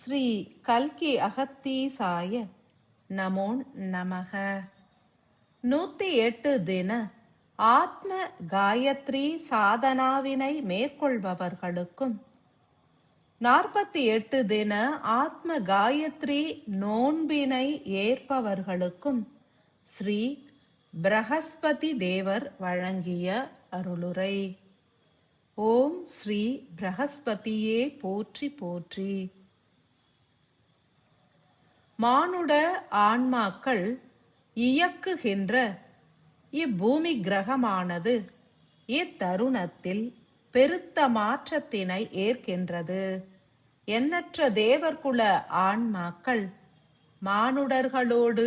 ஸ்ரீ கல்கி அகத்தீசாய நமோ நமக. நூத்தி எட்டு தின ஆத்ம காயத்ரி சாதனாவினை மேற்கொள்பவர்களுக்கும். நாற்பத்தி எட்டு தின ஆத்ம காயத்ரி நோன்பினை ஏற்பவர்களுக்கும் ஸ்ரீ பிரகஸ்பதி தேவர் வழங்கிய அருளுரை. ஓம் ஸ்ரீ பிரகஸ்பதியே போற்றி போற்றி. மானுட ஆன்மாக்கள் இயக்குகின்ற இப்பூமி கிரகமானது இத்தருணத்தில் பெருத்த மாற்றத்தினை ஏற்கின்றது. எண்ணற்ற தேவர்குல ஆன்மாக்கள் மானுடர்களோடு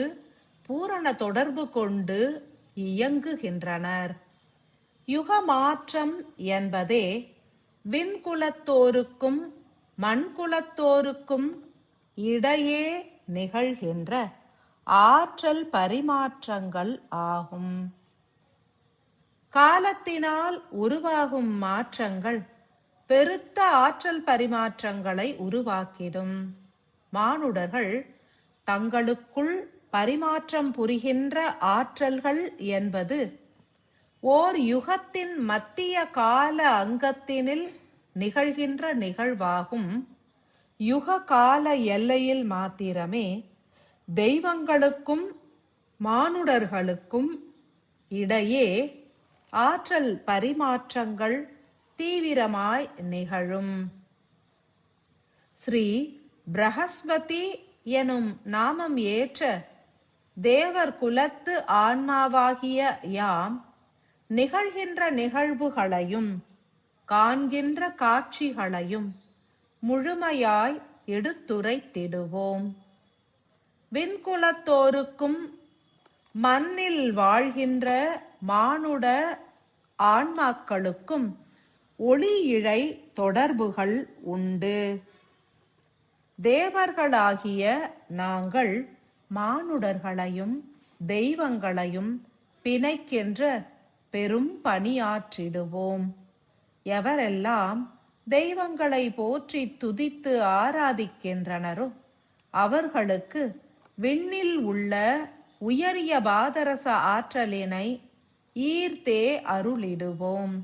பூரண தொடர்பு கொண்டு இயங்குகின்றனர். யுக மாற்றம் என்பதே விண்குலத்தோருக்கும் மண்குலத்தோருக்கும் இடையே நிகழ்கின்ற ஆற்றல் பரிமாற்றங்கள் ஆகும். காலத்தினால் உருவாகும் மாற்றங்கள் பெருத்த ஆற்றல் பரிமாற்றங்களை உருவாக்கிடும். மானுடர்கள் தங்களுக்குள் பரிமாற்றம் புரிகின்ற ஆற்றல்கள் என்பது ஓர் யுகத்தின் மத்திய கால அங்கத்தினில் நிகழ்கின்ற நிகழ்வாகும். யுக கால எல்லையில் மாத்திரமே தெய்வங்களுக்கும் மானுடர்களுக்கும் இடையே ஆற்றல் பரிமாற்றங்கள் தீவிரமாய் நிகழும். ஸ்ரீ பிரகஸ்பதி எனும் நாமம் ஏற்ற தேவர் குலத்து ஆன்மாவாகிய யாம் நிகழ்கின்ற நிகழ்வுகளையும் காண்கின்ற காட்சிகளையும் முழுமையாய் எடுத்துரைத்திடுவோம் விண்குலத்தோருக்கும் மண்ணில் வாழ்கின்ற மானுட ஆன்மாக்களுக்கும் ஒளி இழை தொடர்புகள் உண்டு. தேவர்களாகிய நாங்கள் மானுடர்களையும் தெய்வங்களையும் பிணைக்கின்ற பெரும் பணியாற்றிடுவோம். எவரெல்லாம் தெய்வங்களை போற்றி துதித்து ஆராதிக்கின்றனரோ? அவர்களுக்கு விண்ணில் உள்ள உயரிய பாதரச ஆற்றலினை ஈர்த்தே அருளிடுவோம்.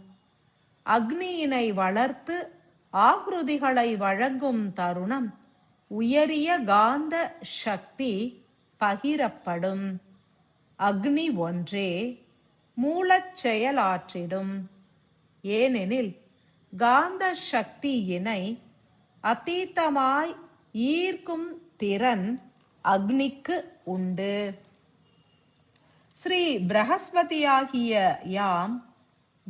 அக்னியினை வளர்த்து ஆகுருதிகளை வழங்கும் தருணம் உயரிய காந்த சக்தி பகிரப்படும். அக்னி ஒன்றே மூலச் செயலாற்றிடும். ஏனெனில் காந்த சக்தியினை அத்தீத்தமாய் ஈர்க்கும் திறன் அக்னிக்கு உண்டு. ஸ்ரீ பிரகஸ்பதியாகிய யாம்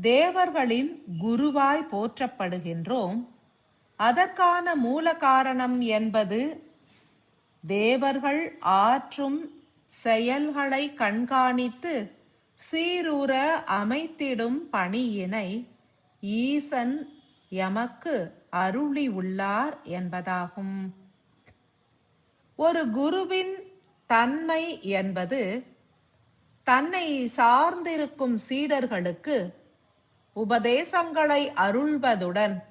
தேவர்களின் குருவாய் போற்றப்படுகின்றோம். அதற்கான மூல காரணம் என்பது தேவர்கள் ஆற்றும் செயல்களை கண்காணித்து சீரூர அமைத்திடும் பணியினை ஈசன் எமக்கு அருளி உள்ளார் என்பதாகும். ஒரு குருவின் தன்மை என்பது தன்னை சார்ந்திருக்கும் சீடர்களுக்கு உபதேசங்களை அருள்வதுடன்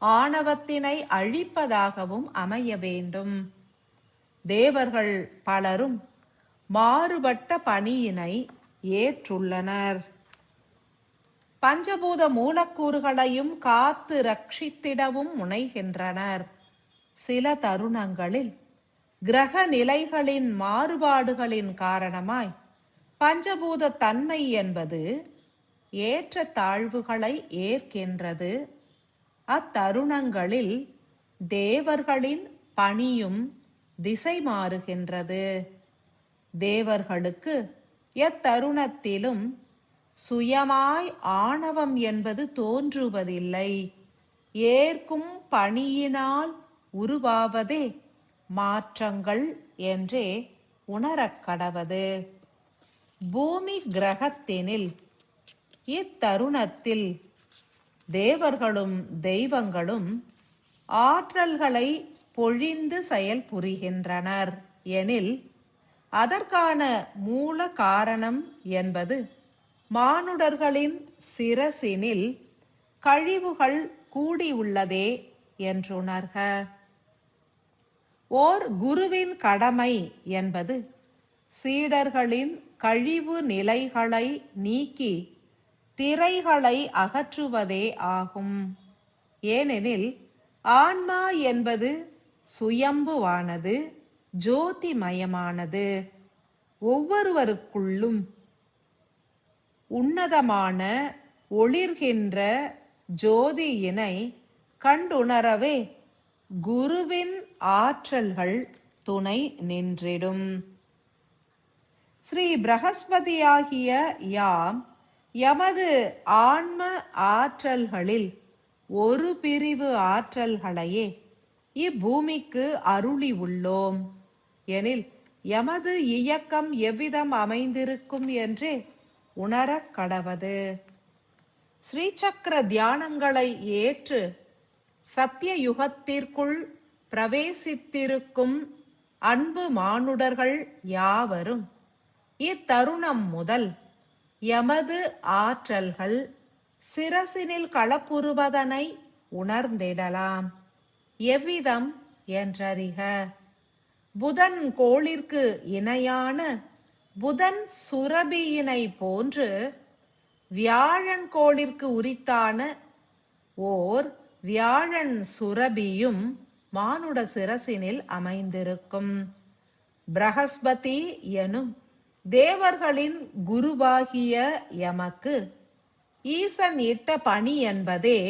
ஆணவத்தினை அழிப்பதாகவும் அமைய வேண்டும். தேவர்கள் பலரும் மாறுபட்ட பணியினை ஏற்றுள்ளனர். பஞ்சபூத மூலக்கூறுகளையும் காத்து ரட்சித்திடவும் முனைகின்றனர். சில தருணங்களில் கிரக நிலைகளின் மாறுபாடுகளின் காரணமாய் பஞ்சபூத தன்மை என்பது ஏற்ற தாழ்வுகளை ஏற்கின்றது. அத்தருணங்களில் தேவர்களின் பணியும் திசை மாறுகின்றது. தேவர்களுக்கு எத்தருணத்திலும் சுயமாய் ஆணவம் என்பது தோன்றுவதில்லை. ஏற்கும் பணியினால் உருவாவதே மாற்றங்கள் என்றே உணரக்கடவது பூமி கிரகத்தினில் இத்தருணத்தில் தேவர்களும் தெய்வங்களும் ஆற்றல்களை பொழிந்து செயல்புரிகின்றனர் எனில் அதற்கான மூல காரணம் என்பது மானுடர்களின் சிரசினில் கழிவுகள் கூடியுள்ளதே என்றுணர்க. ஓர் குருவின் கடமை என்பது சீடர்களின் கழிவு நிலைகளை நீக்கி திரைகளை அகற்றுவதே ஆகும். ஏனெனில் ஆன்மா என்பது சுயம்புவானது ஜோதிமயமானது. ஒவ்வொருவருக்குள்ளும் உன்னதமான ஒளிர்கின்ற ஜோதியினை கண்டுணரவே குருவின் ஆற்றல்கள் துணை நின்றிடும். ஸ்ரீ பிரகஸ்பதியாகிய யாம் எமது ஆன்ம ஆற்றல்களில் ஒரு பிரிவு ஆற்றல்களையே இப்பூமிக்கு அருளி உள்ளோம். எனில் எமது இயக்கம் எவ்விதம் அமைந்திருக்கும் என்றே உணரக் கடவது. ஸ்ரீசக்கர தியானங்களை ஏற்று சத்திய யுகத்திற்குள் பிரவேசித்திருக்கும் அன்பு மானுடர்கள் யாவரும் இத்தருணம் முதல் எமது ஆற்றல்கள் சிரசினில் களப்புறுவதனை உணர்ந்திடலாம். எவ்விதம் என்றறிக. புதன் கோளிற்கு இணையான புதன் சுரபியினை போன்று வியாழன் கோளிற்கு உரித்தான ஓர் வியாழன் சுரபியும் மானுட சிரசினில் அமைந்திருக்கும். பிரகஸ்பதி எனும் தேவர்களின் குருவாகிய எமக்கு ஈசன் இட்ட பணி என்பதே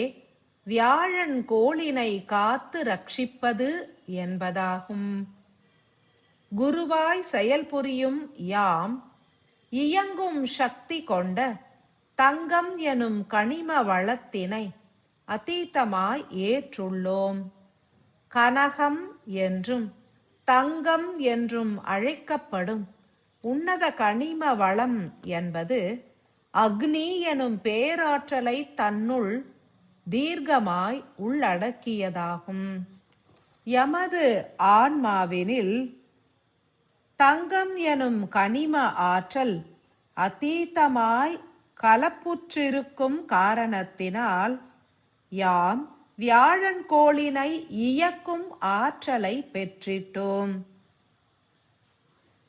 வியாழன் கோளினை காத்து ரட்சிப்பது என்பதாகும். குருவாய் செயல்புரியும் யாம் இயங்கும் சக்தி கொண்ட தங்கம் எனும் கனிம வளத்தினை அதீதமாய் ஏற்றுள்ளோம். கனகம் என்றும் தங்கம் என்றும் அழைக்கப்படும் உன்னத கனிம வளம் என்பது அக்னி எனும் பேராற்றலை தன்னுள் தீர்க்கமாய் உள்ளடக்கியதாகும். எமது ஆன்மாவினில் தங்கம் எனும் கனிம ஆற்றல் அதீதமாய் கலப்புற்றிருக்கும் காரணத்தினால் யாம் வியாழன் கோளினை இயக்கும் ஆற்றலை பெற்றிட்டோம்.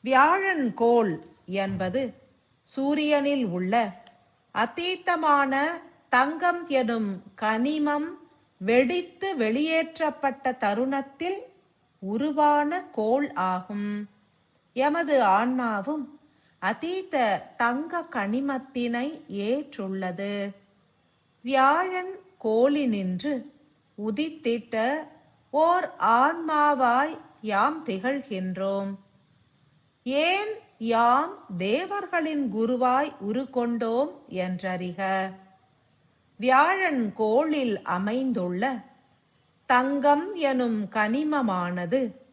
வியாழன் கோள் என்பது சூரியனில் உள்ள அதீத்தமான தங்கம் எனும் கனிமம் வெடித்து வெளியேற்றப்பட்ட தருணத்தில் உருவான கோள் ஆகும். எமது ஆன்மாவும் அதீத தங்க கனிமத்தினை ஏற்றுள்ளது. வியாழன் கோளினின்று உதித்திட்ட ஓர் ஆன்மாவாய் யாம் திகழ்கின்றோம். ஏன் யாம் தேவர்களின் குருவாய் உருக்கொண்டோம் என்றறிக. வியாழன் கோளில் அமைந்துள்ள தங்கம் எனும் கனிமமானது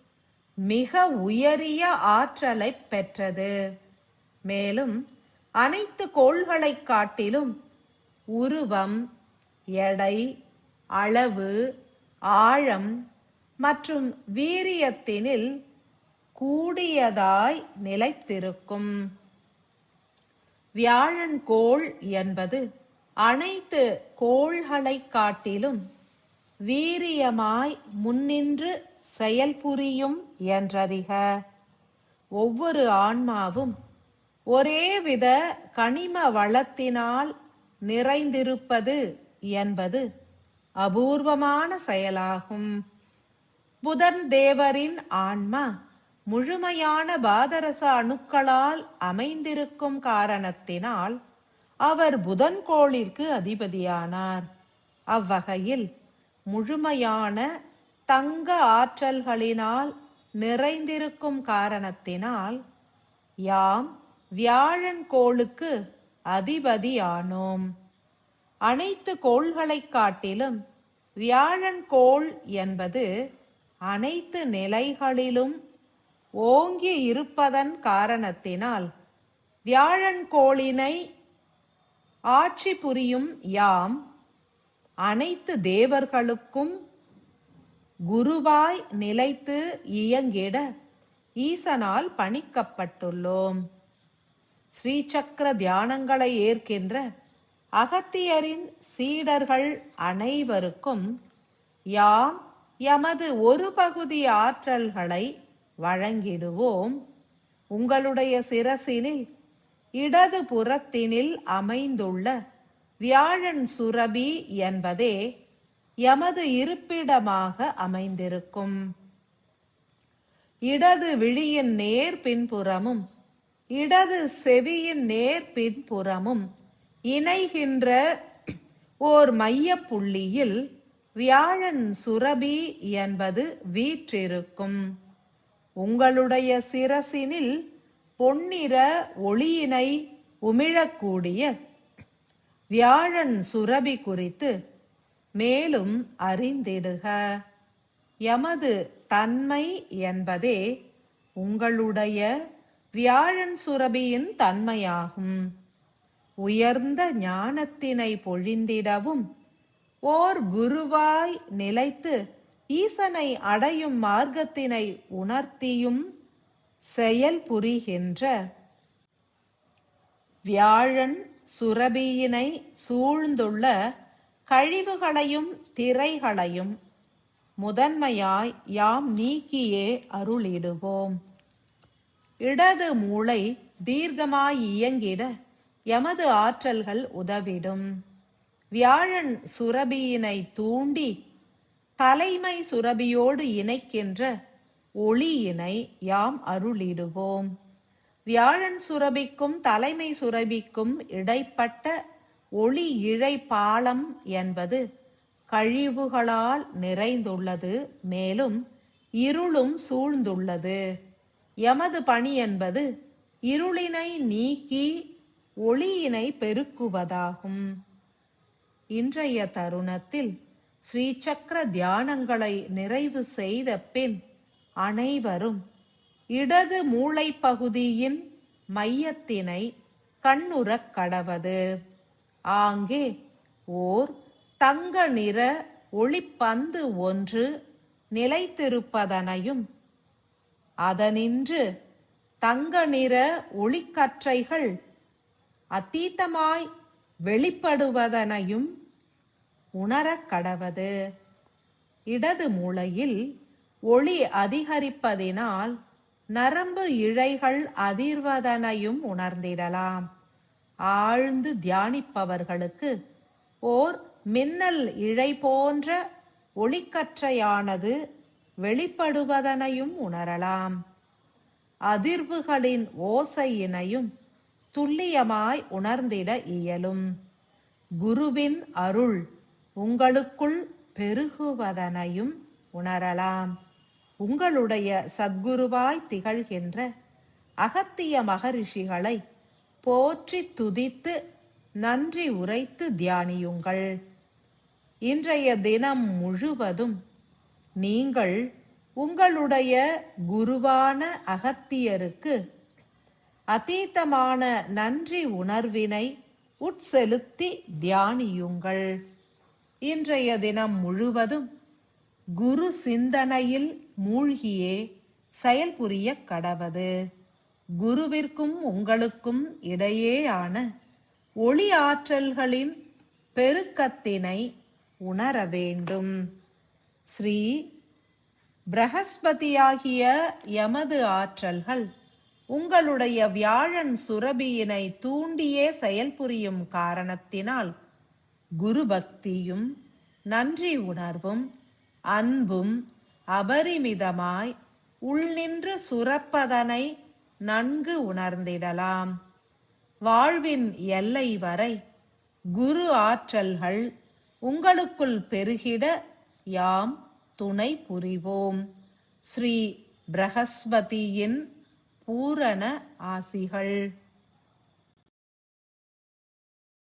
மிக உயரிய ஆற்றலை பெற்றது. மேலும் அனைத்து கோள்களைக் காட்டிலும் உருவம் எடை அளவு ஆழம் மற்றும் வீரியத்தினில் கூடியதாய் நிலைத்திருக்கும். வியாழன் கோள் என்பது அனைத்து கோள்களைக் காட்டிலும் வீரியமாய் முன்னின்று செயல்புரியும் என்றறிக. ஒவ்வொரு ஆன்மாவும் ஒரேவித கனிம வளத்தினால் நிறைந்திருப்பது என்பது அபூர்வமான செயலாகும். புதன் தேவரின் ஆன்மா முழுமையான பாதரச அணுக்களால் அமைந்திருக்கும் காரணத்தினால் அவர் புதன் கோளிற்கு அதிபதியானார். அவ்வகையில் முழுமையான தங்க ஆற்றல்களினால் நிறைந்திருக்கும் காரணத்தினால் யாம் வியாழன் கோளுக்கு அதிபதியானோம். அனைத்து கோள்களைக் காட்டிலும் வியாழன் கோள் என்பது அனைத்து நிலைகளிலும் ஓங்கி இருப்பதன் காரணத்தினால் வியாழன் கோளினை ஆட்சி புரியும் யாம் அனைத்து தேவர்களுக்கும் குருவாய் நிலைத்து இயங்கிட ஈசனால் பணிக்கப்பட்டுள்ளோம். ஸ்ரீசக்கர தியானங்களை ஏற்கின்ற அகத்தியரின் சீடர்கள் அனைவருக்கும் யாம் எமது ஒரு பகுதி ஆற்றல்களை வழங்கிடுவோம். உங்களுடைய சிரசினில் இடது புறத்தினில் அமைந்துள்ள வியாழன் சுரபி என்பதே எமது இருப்பிடமாக அமைந்திருக்கும். இடது விழியின் நேர் பின்புறமும் இடது செவியின் நேர் பின்புறமும் இணைகின்ற ஓர் மைய புள்ளியில் வியாழன் சுரபி என்பது வீற்றிருக்கும். உங்களுடைய சிரசினில் பொன்னிற ஒளியினை உமிழக்கூடிய வியாழன் சுரபி குறித்து மேலும் அறிந்திடுக. எமது தன்மை என்பதே உங்களுடைய வியாழன் சுரபியின் தன்மையாகும். உயர்ந்த ஞானத்தினை பொழிந்திடவும் ஓர் குருவாய் நிலைத்து ஈசனை அடையும் மார்க்கத்தினை உணர்த்தியும் செயல் புரிகின்ற வியாழன் சுரபியினை சூழ்ந்துள்ள கழிவுகளையும் திரைகளையும் முதன்மையாய் யாம் நீக்கியே அருளிடுவோம். இடது மூளை தீர்க்கமாய் இயங்கிட எமது ஆற்றல்கள் உதவிடும். வியாழன் சுரபியினை தூண்டி தலைமை சுரபியோடு இணைக்கின்ற ஒளியினை யாம் அருளிடுவோம். வியாழன் சுரபிக்கும் தலைமை சுரபிக்கும் இடைப்பட்ட ஒளி இழை பாலம் என்பது கழிவுகளால் நிறைந்துள்ளது மேலும் இருளும் சூழ்ந்துள்ளது. எமது பணி என்பது இருளினை நீக்கி ஒளியினை பெருக்குவதாகும். இன்றைய தருணத்தில் ஸ்ரீசக்கர தியானங்களை நிறைவு செய்த பின் அனைவரும் இடது மூளை பகுதியின் மையத்தினை கண்ணுறக் கடவது. ஆங்கே ஓர் தங்க நிற ஒளிப்பந்து ஒன்று நிலைத்திருப்பதனையும் அதனின்று தங்க நிற ஒளிக்கற்றைகள் அதீதமாய் வெளிப்படுவதனையும் உணரக் கடவது. இடது மூலையில் ஒளி அதிகரிப்பதினால் நரம்பு இழைகள் அதிர்வதனையும் உணர்ந்திடலாம். ஆழ்ந்து தியானிப்பவர்களுக்கு ஓர் மின்னல் இழை போன்ற ஒளிக்கற்றையானது வெளிப்படுவதனையும் உணரலாம். அதிர்வுகளின் ஓசையினையும் துல்லியமாய் உணர்ந்திட இயலும். குருவின் அருள் உங்களுக்குள் பெருகுவதனையும் உணரலாம். உங்களுடைய சத்குருவாய் திகழ்கின்ற அகத்திய மகரிஷிகளை போற்றி துதித்து நன்றி உரைத்து தியானியுங்கள். இன்றைய தினம் முழுவதும் நீங்கள் உங்களுடைய குருவான அகத்தியருக்கு அதீதமான நன்றி உணர்வினை உட்செலுத்தி தியானியுங்கள். இன்றைய தினம் முழுவதும் குரு சிந்தனையில் மூழ்கியே செயல்புரிய கடவது. குருவிற்கும் உங்களுக்கும் இடையேயான ஒளி ஆற்றல்களின் பெருக்கத்தினை உணர வேண்டும். ஸ்ரீ பிரகஸ்பதியாகிய எமது ஆற்றல்கள் உங்களுடைய வியாழன் சுரபியினை தூண்டியே செயல்புரியும் காரணத்தினால் குரு பக்தியும் நன்றி உணர்வும் அன்பும் அபரிமிதமாய் உள்நின்று சுரப்பதனை நன்கு உணர்ந்திடலாம். வாழ்வின் எல்லை வரை குரு ஆற்றல்கள் உங்களுக்குள் பெருகிட யாம் துணை புரிவோம். ஸ்ரீ பிரகஸ்பதியின் பூரண ஆசிகள்.